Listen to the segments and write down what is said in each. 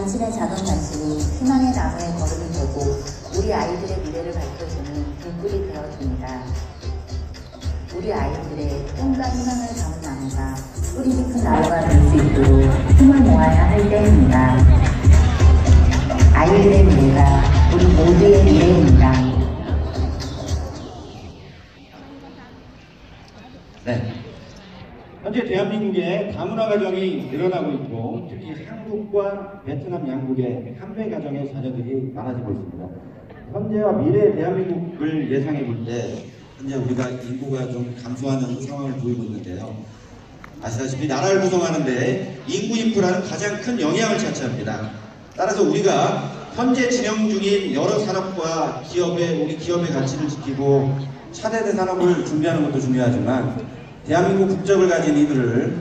당신의 작은 관심이 희망의 나무의 걸음이 되고 우리 아이들의 미래를 밝혀주는 불불이 되어줍니다. 우리 아이들의 꿈과 희망을 담은 나무가 뿌리 깊은 나무가 될 수 있도록 힘을 모아야 할 때입니다. 아이들의 미래가 대한민국의 다문화 가정이 늘어나고 있고 특히 한국과 베트남 양국의 한배 가정의 자녀들이 많아지고 있습니다. 현재와 미래 대한민국을 예상해 볼 때 현재 우리가 인구가 좀 감소하는 상황을 보이고 있는데요. 아시다시피 나라를 구성하는데 인구 인프라는 가장 큰 영향을 차지합니다. 따라서 우리가 현재 진행 중인 여러 산업과 기업의 우리 기업의 가치를 지키고 차세대 산업을 준비하는 것도 중요하지만 대한민국 국적을 가진 이들을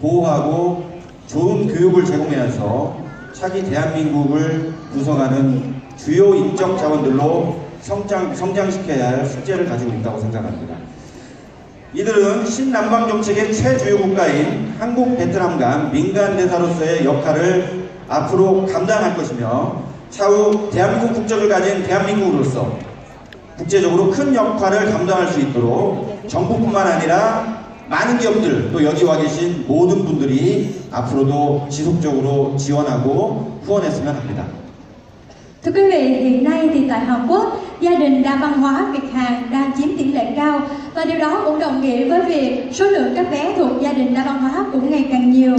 보호하고 좋은 교육을 제공해서 차기 대한민국을 구성하는 주요 인적 자원들로 성장, 성장시켜야 할 숙제를 가지고 있다고 생각합니다. 이들은 신남방 정책의 최주요 국가인 한국 베트남 간 민간 대사로서의 역할을 앞으로 감당할 것이며 차후 대한민국 국적을 가진 대한민국으로서 국제적으로 큰 역할을 감당할 수 있도록 정부뿐만 아니라 많은 기업들 또 여기 와 계신 모든 분들이 앞으로도 지속적으로 지원하고 후원했으면 합니다. Thưa quý vị, hiện nay thì tại Hàn Quốc, gia đình đa văn hóa Việt Hàn đang chiếm tỷ lệ cao và điều đó cũng đồng nghĩa với việc số lượng các bé thuộc gia đình đa văn hóa cũng ngày càng nhiều.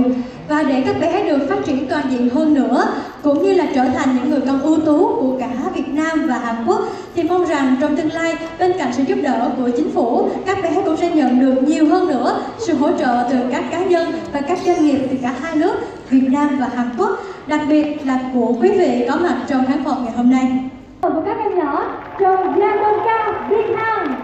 Và để các bé được phát triển toàn diện hơn nữa, cũng như là trở thành những người con ưu tú của cả Việt Nam và Hàn Quốc, thì mong rằng trong tương lai, bên cạnh sự giúp đỡ của chính phủ, các bé cũng sẽ nhận được nhiều hơn nữa sự hỗ trợ từ các cá nhân và các doanh nghiệp từ cả hai nước Việt Nam và Hàn Quốc, đặc biệt là của quý vị có mặt trong khán phòng ngày hôm nay. Của các em nhỏ trong Gia Tôn Cao Việt Nam.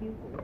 어디 있어요?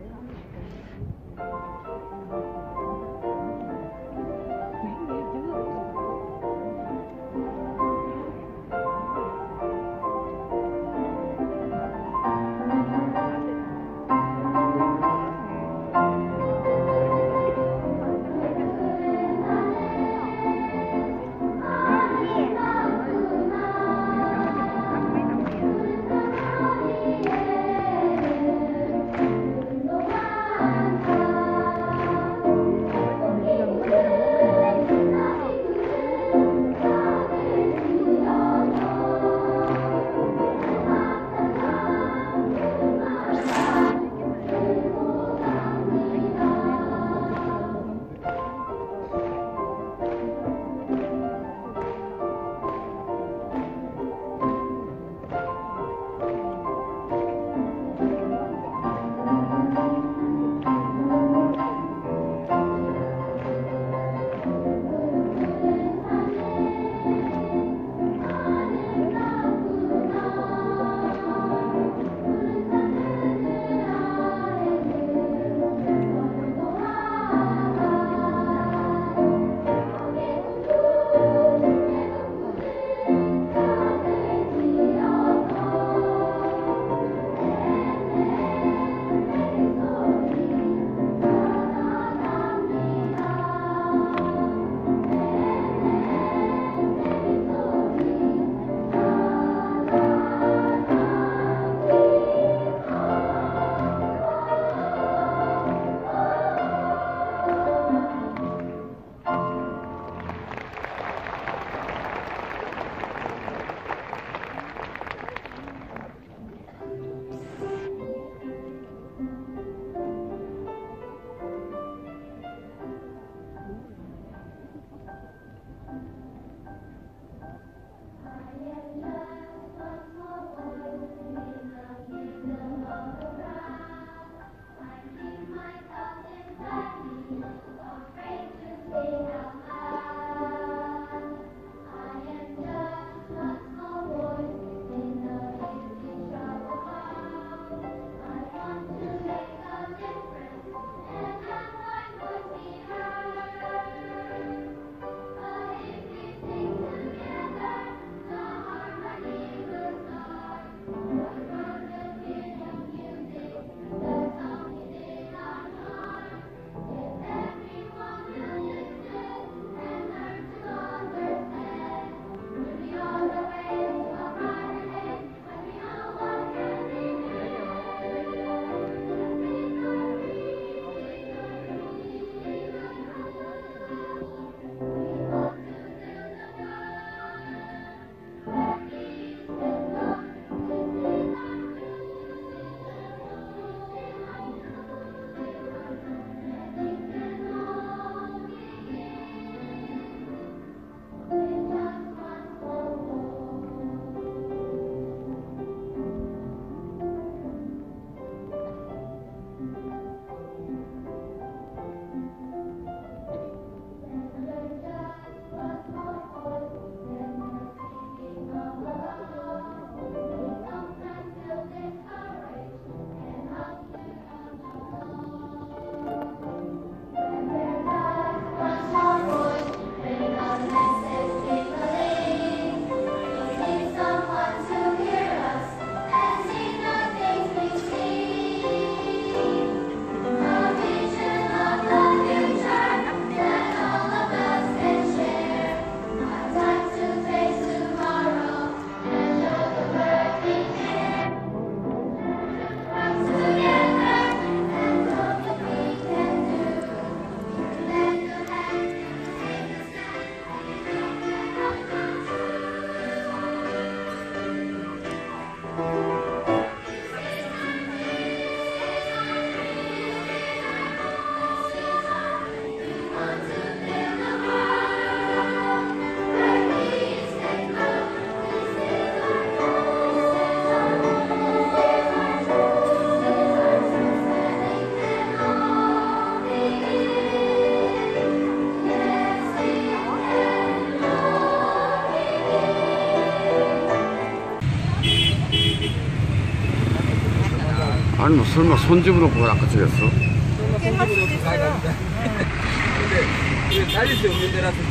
아니 뭐 설마 손집으로 그걸 이제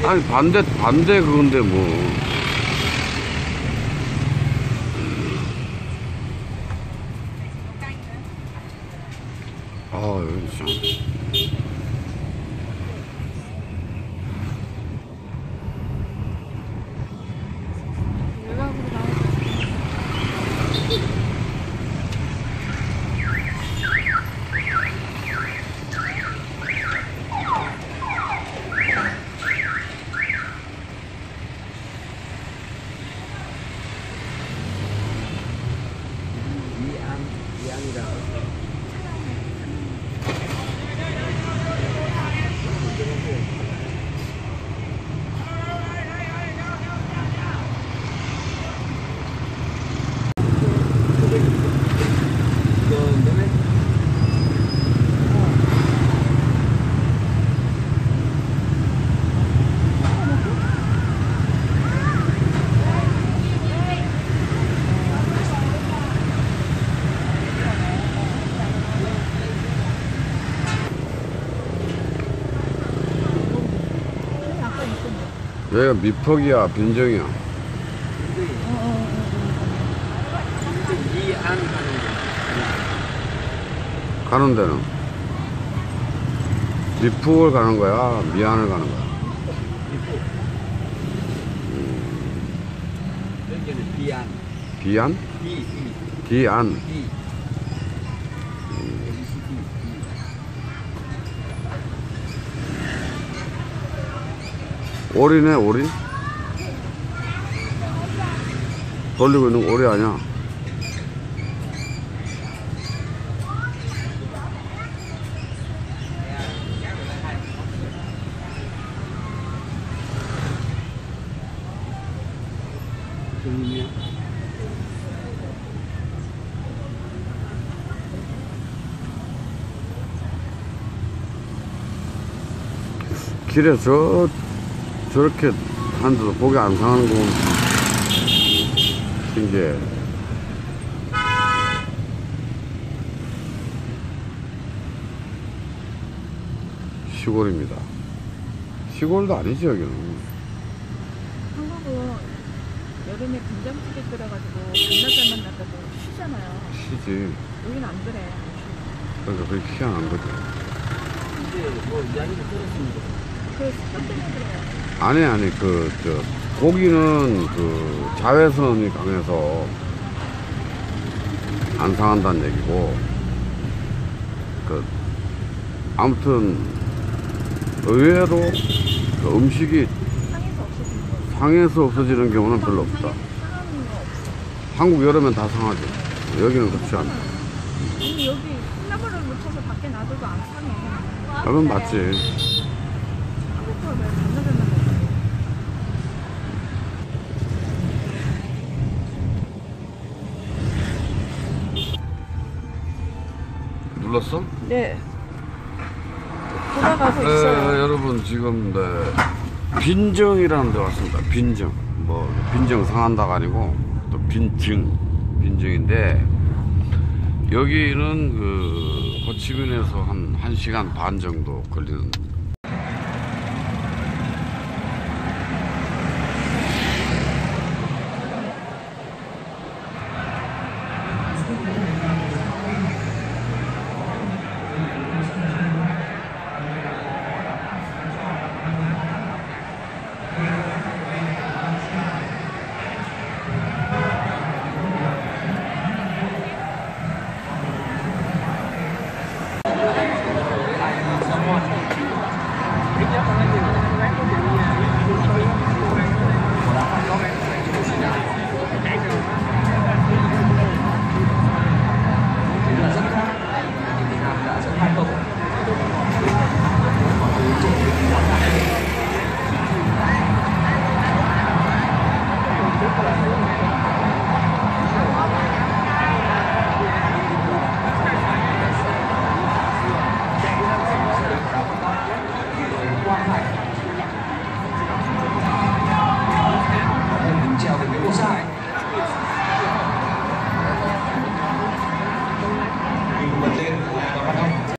아니 반대 반대 그건데 뭐 아, 여기 참. 여기가 미퍽이야 빈정이야. 이안 가는 데는. 미푹을 가는 거야 미안을 가는 거야. 여기는 비안. 비안 비 비, 비안. 비 오리네 오리 돌리고 있는 거 오리 아니야? 길에 저 저렇게 하는데도 고기 안 상하는 건 신기해 시골입니다 시골도 아니지 여기는 한국은 여름에 된장찌개 끓여가지고 반나절 만났다고 쉬잖아요. 시지 여기는 안 그래. 그러니까 그게 희한한 거지 이제 뭐 이야기를 들었습니다. 습관 때문에 그래요. 아니 아니 그 저 고기는 그 자외선이 강해서 안 상한다는 얘기고 그 아무튼 의외로 그 음식이 상해서 없어지는 경우는 별로 없다. 한국 여름엔 다 상하죠. 여기는 그렇지. 아니 여기 콩나물을 묻혀서 밖에 놔둬도 안 상해. 그건 맞지. 눌렀어? 네. 돌아가고 네, 있어요. 여러분 지금 네, 빈정이라는 데 왔습니다. 빈정. 뭐 빈정 상한다가 아니고 또 빈증 빈증인데 여기는 그 호치민에서 한 1시간 반 정도 걸리는